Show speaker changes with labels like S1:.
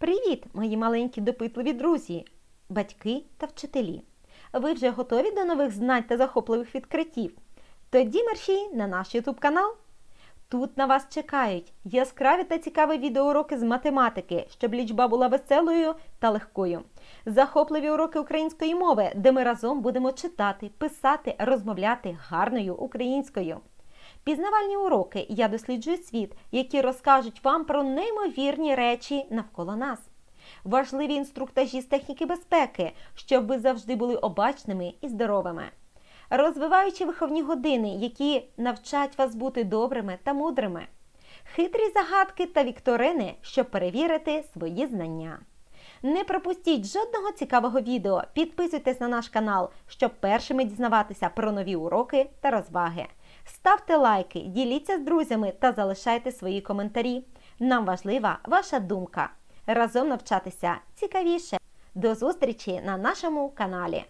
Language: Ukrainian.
S1: Привіт, мої маленькі допитливі друзі, батьки та вчителі. Ви вже готові до нових знань та захопливих відкриттів? Тоді мерщій на наш YouTube канал. Тут на вас чекають яскраві та цікаві відеоуроки з математики, щоб лічба була веселою та легкою. Захопливі уроки української мови, де ми разом будемо читати, писати, розмовляти гарною українською. Пізнавальні уроки Я досліджую світ, які розкажуть вам про неймовірні речі навколо нас. Важливі інструктажі з техніки безпеки, щоб ви завжди були обачними і здоровими. Розвиваючі виховні години, які навчать вас бути добрими та мудрими. Хитрі загадки та вікторини, щоб перевірити свої знання. Не пропустіть жодного цікавого відео. Підписуйтесь на наш канал, щоб першими дізнаватися про нові уроки та розваги. Ставте лайки, діліться з друзями та залишайте свої коментарі. Нам важлива ваша думка. Разом навчатися цікавіше. До зустрічі на нашому каналі.